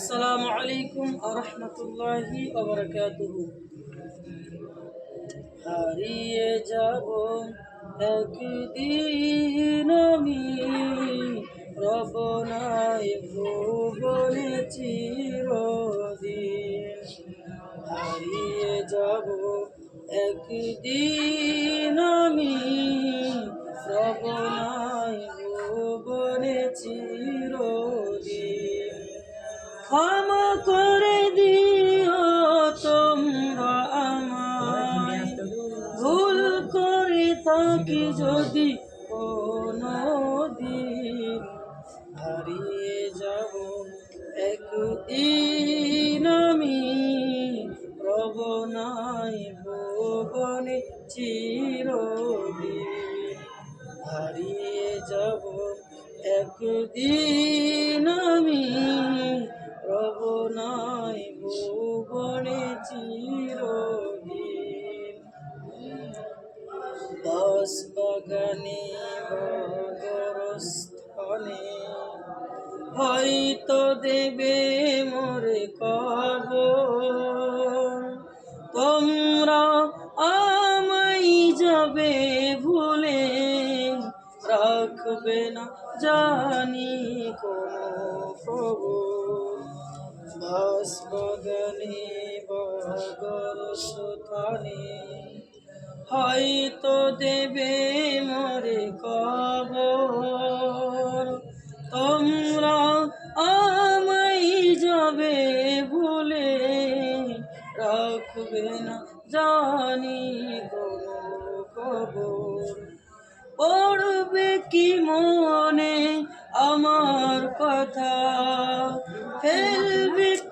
আসসালামু আলাইকুম আরহামতুল্লাহি আবরকাতুহু হারিয়ে যাব একদিন আমি, রব নাই ভুবনে চিরদিন। হারিয়ে যাব একদিন আমি, রব নাই ভুবনে চিরদিন ক্ষমা করে দিও তোমরা আমায়। ভুল করে থাকি যদি কোনো দিন হারিয়ে যাব একদিন আমি, রব নাই ভুবনে চিরদিন। হারিয়ে যাব একদিন আমি রব নাই ভুবনে চিরদিন। দশ বাগানে বগরস্থানে হয়তো দেবে মোরে কব তোমরা আমায় যাবে ভুলে, রাখবে না জানি কোনো খবর বাগানে বগর সুথানে হয়তো দেবে মরে কব তোমরা আমায় যাবে ভুলে রাখবে না, জানি পড়বে কি মনে আমার কথা? ফেলবে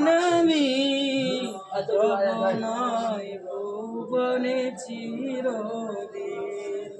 নবী নয় ভুবনে চিরদিন।